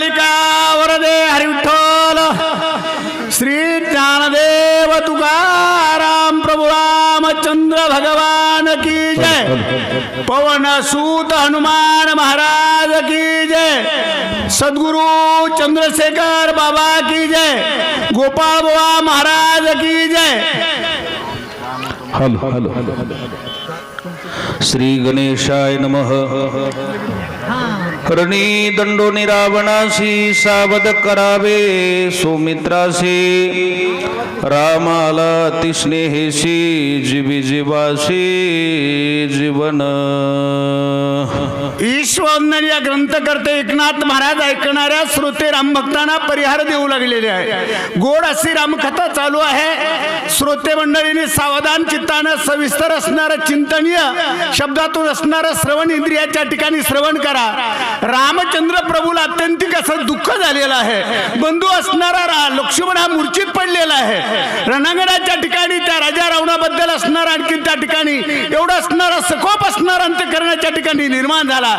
कालिका वरदे हरी विठ्ठल श्री ज्ञानदेव तुकाराम प्रभु रामचंद्र भगवान की जय। पवन सूत हनुमान महाराज की जय। सदगुरु चंद्रशेखर बाबा की जय। गोपाल बाबा महाराज की जय। Hello hello. श्री गणेशाय नमः। करणी दंडो निरावणासी सावध करावे सुमित्रासी रामाला तिस्नेहेशी जीवी जीवाशी जीवन. ईश्वरन या ग्रंथकर्ते एकनाथ महाराज ऐकणाऱ्या श्रोते रामभक्तांना परिहार देऊ लागलेले आहे. गोड अशी रामकथा चालू आहे. श्रोते मंडळीने सावधान चित्तानं सविस्तर असणारं चिंतनीय शब्दातून असणारं श्रवण इंद्रियाच्या ठिकाणी श्रवण करा. रामचंद्र प्रभूला अत्यंतिक असं दुःख झालेलं आहे. बंधू असणारा रा लक्ष्मण हा मूर्छित पडलेला आहे. रणांगणाच्या ठिकाणी त्या राजा रावणाबद्दल असणार आणखी त्या ठिकाणी एवढं असणारा सखोप असणार अंतकरणाच्या ठिकाणी निर्माण झाला.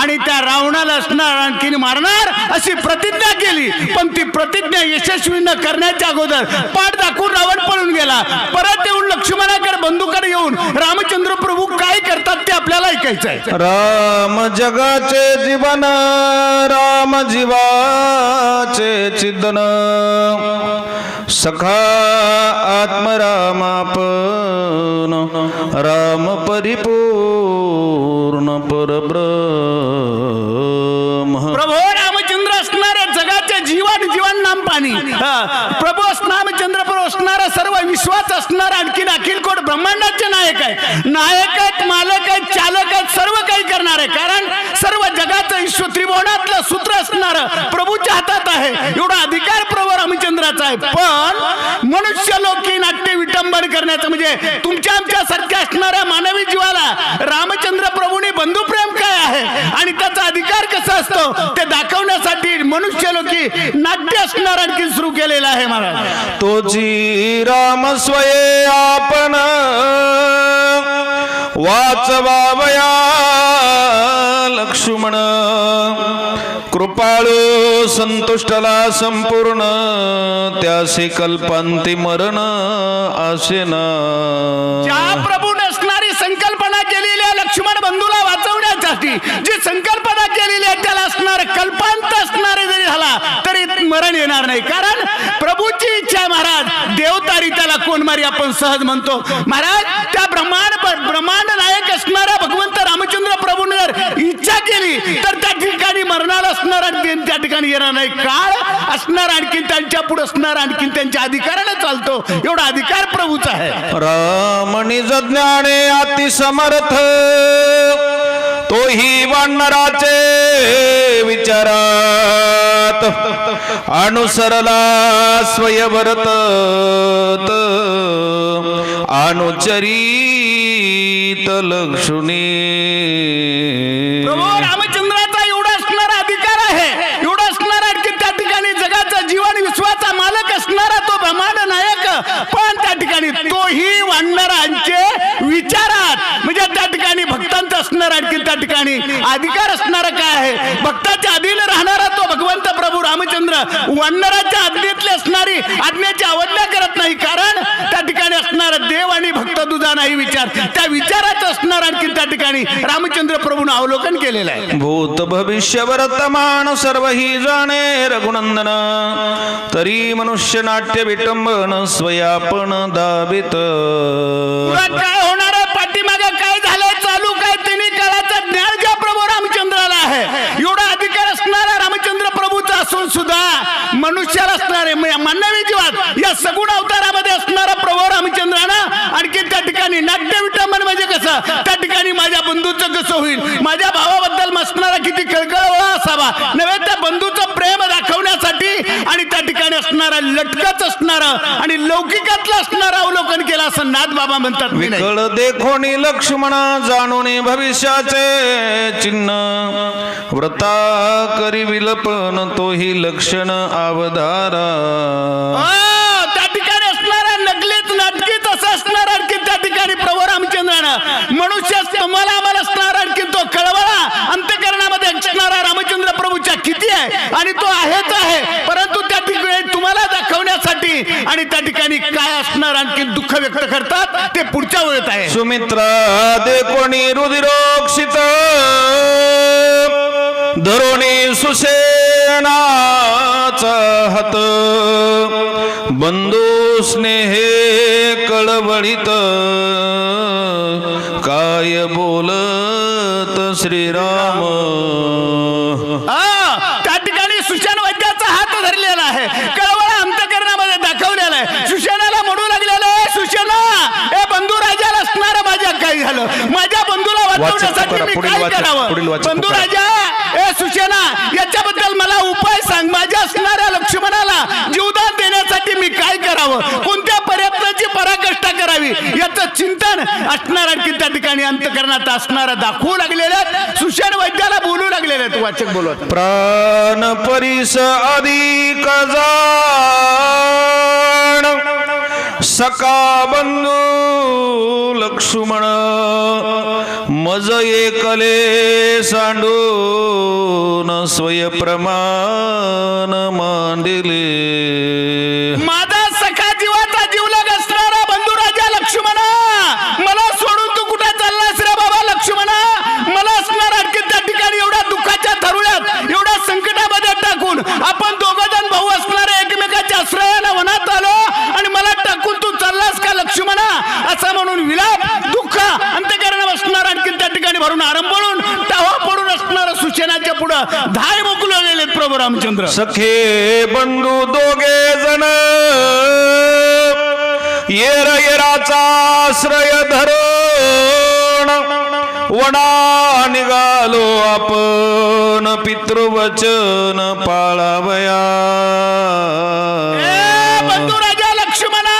आणि त्या रावणाला असणार आणखीन मारणार अशी प्रतिज्ञा केली. पण ती प्रतिज्ञा यशस्वी न करण्याच्या अगोदर पाठ दाखवून रावण पळून गेला. परत येऊन लक्ष्मणाकडे बंधूकडे येऊन रामचंद्र प्रभू काय करतात ते आपल्याला ऐकायचं आहे राम जगाचे जीवन राम जीवाचे चिदन सखा आत्मरामापन राम परिपूर्ण परब्रह्म. प्रभो रामचंद्र असणाऱ्या जगाचे जीवन जीवन नाम पाणी हा. प्रभू रामचंद्र प्रभू असणारा सर्व विश्वास असणारा आणखीन अखिल कोट ब्रह्मांडाचे नायक आहे नायक आहेत मालक आहेत चालक आहेत सर्व काही करणार. आहे कारण विश्व त्रिभुवनातलं सूत्र असणार. प्रभूच्या हातात आहे. एवढा अधिकार प्रभू रामचंद्राचा आहे. पण मनुष्य लोकी नाट्य विटंबन करण्याचं म्हणजे तुमच्या आमच्या सारख्या असणाऱ्या मानवी जीवाला रामचंद्र प्रभूने बंधुप्रेम काय आहे? आणि त्याचा अधिकार कसा असतो? ते दाखवण्यासाठी मनुष्य लोकी नाट्य असणार आणखी सुरू केलेलं आहे महाराज. जी राम स्वये आपण वाचवावया लक्ष्मण कृपाळू संतुष्टला संपूर्ण त्यासे कल्पांती मरण असे ना प्रभू नसणारी संकल्पना केलेली आहे लक्ष्मण बंधूला वाचवण्यासाठी जी संकल्पना केलेली आहे त्याला असणार कल्पांत असणारे जरी झाला तरी मरण येणार नाही. कारण प्रभूची इच्छा महाराज देवतारी त्याला कोण मारी आपण सहज म्हणतो. महाराज त्या ब्रह्मांड ब्रह्मांड नायक असणाऱ्या भगवंत रामचंद्र प्रभूने जर इच्छा केली तर त्या ठिकाणी मरणाला असणार आणखी येणार नाही. काळ असणार आणखी त्यांच्या पुढे असणार आणखी त्यांच्या अधिकाराने चालतो. एवढा अधिकार प्रभूचा आहे. राम ज्ञाने अति समर्थ. तोही वानराचे विचारात. अनुसरला स्वयंवरत अनुचरित लक्षुणी प्रभू रामचंद्राचा एवढा असणारा अधिकार आहे एवढा असणारा आणखी त्या ठिकाणी जगाचा जीवन विश्वाचा मालक असणारा तो ब्रह्मांड नायक पण त्या ठिकाणी तोही वानरांचे विचारात म्हणजे त्या ठिकाणी भक्तांचा असणार आणखी त्या ठिकाणी. अधिकार असणारा काय आहे? भक्ताच्या अधीन राहणारा तो भगवंत प्रभू रामचंद्र वंडराच्या आज्ञेतले असणारी आज्ञेची अवज्ञा करत नाही. कारण त्या ठिकाणी असणारा देव आणि भक्त तुझा नाही विचार. त्या विचारात असणार आणखी त्या ठिकाणी. रामचंद्र प्रभून अवलोकन केलेलं आहे. भूत भविष्य वर्तमान सर्व ही जाणे रघुनंदन. तरी मनुष्य नाट्य विटंबन स्वयापण दाबित पुढं काय होणार आहे पाठीमागे काय झालंय चालू काय तिन्ही काळाचं ज्ञान ज्या प्रभू रामचंद्राला आहे एवढा अधिकार असणारा रामचंद्र प्रभूचा असून सुद्धा मनुष्याला असणारे मानवी जीवात या सगुण अवतारामध्ये असणारा प्रभू रामचंद्रानं आणखी त्या ठिकाणी नाट्य विटंबन म्हणजे कसं? त्या ठिकाणी माझ्या बंधूचं कसं होईल? माझ्या भावाबद्दल असणारा किती कळकळवळा असावा? नव्हे त्या बंधूचं प्रेम दाखवण्यासाठी आणि त्या ठिकाणी असणारा लटकत असणारा आणि लौकिकातलं असणारा अवलोकन नाथ बाबा म्हणतात मी नाही. विकळ देखोनी लक्ष्मण जाणून भविष्याचे चिन्ह. व्रता करी विलपन तोही लक्षण अवधारा त्या ठिकाणी असणारा नकलीत नाटकीत असं असणार आणखी त्या ठिकाणी प्रभू रामचंद्रानं मनुष्य तुम्हाला आम्हाला असणार आणखी तो कळवळा अंतकरणामध्ये असणारा रामचंद्र प्रभूच्या किती आहे आणि तो आणि त्या ठिकाणी काय असणार आणखी दुःख व्यक्त करतात? ते पुढच्या वेळेत आहे. सुमित्रा दे कोणी रुधिरोक्षित धरोणी सुसेनाच हत. बंधू स्नेहे कळवळीत. काय बोलत श्रीराम हा, त्या ठिकाणी सुशान वैद्याचा हात धरलेला आहे कळवळा अंतकरणामध्ये दाखवलेला आहे सुशानाला म्हणू लागलेलं आहे सुशाना हे बंधू राजाला असणार माझ्या काय झालं माझ्या वाचवण्यासाठी करा, पुढील काय वाचक, पुढील ए सुशेना याच्याबद्दल मला उपाय सांग. माझ्या असणाऱ्या लक्ष्मणाला जीवदान देण्यासाठी मी काय करावं? कोणत्या प्रयत्नाची पराकाष्ठा करावी? याचं चिंतन असणार आणखी त्या ठिकाणी अंतकरणात असणारा दाखवू लागलेले सुशेन वैद्याला बोलू लागलेले वाचक बोलवत प्राण परिस अधिक जाण. सका बंधू लक्ष्मण. मज एकले सांडून स्वयप्रमाण मांडिले माझा सखा जीवाचा जीवलग असणारा बंधू राजा लक्ष्मणा मला सोडून तू कुठे चाललास रे बाबा लक्ष्मणा मला असणार आणखी त्या ठिकाणी एवढ्या दुःखाच्या थरुळ्यात एवढ्या संकटामध्ये टाकून आपण दोघ जण भाऊ असणारे एकमेकाच्या आश्रयानं वनात आलो आणि मला टाकून तू चाललास का लक्ष्मणा असं म्हणून विलाप दुःख अंत्यकरण असणार आणखी त्या ठिकाणी भरून आरंभळून टावा पडून असणार सूचनाच्या पुढं धाय मोकलवलेले आहेत प्रभू रामचंद्र सखे बंधू दोघे जण येर येराचा आश्रय धरून वडा निघालो आपण पितृवचन पाळावया ए, बंधू राजा लक्ष्मणा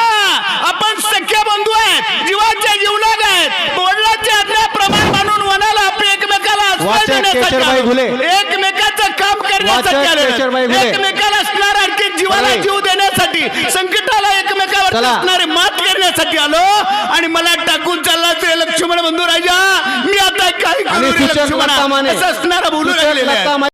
आपण सख्य बंधू आहेत जीवाचे जीवलग आहेत वडिलांचे आज्ञा प्रमाण मानून वनाला आपण एकमेकाला आश्रय वाचक देण्यासाठी केशरबाई आलो. घुले. एकमेकाचं वाचक. एकमेकाला असणार आणखी जीवाला. जीव देण्यासाठी संकटाला एकमेकावर चला. असणारे मात करण्यासाठी आलो आणि मला टाकून चालला ते लक्ष्मण बंधू राजा मी आता काय करू आणि रे सूचक लक्ष्मणा. असं असणारा बोलू सूचक आहे लतामाने.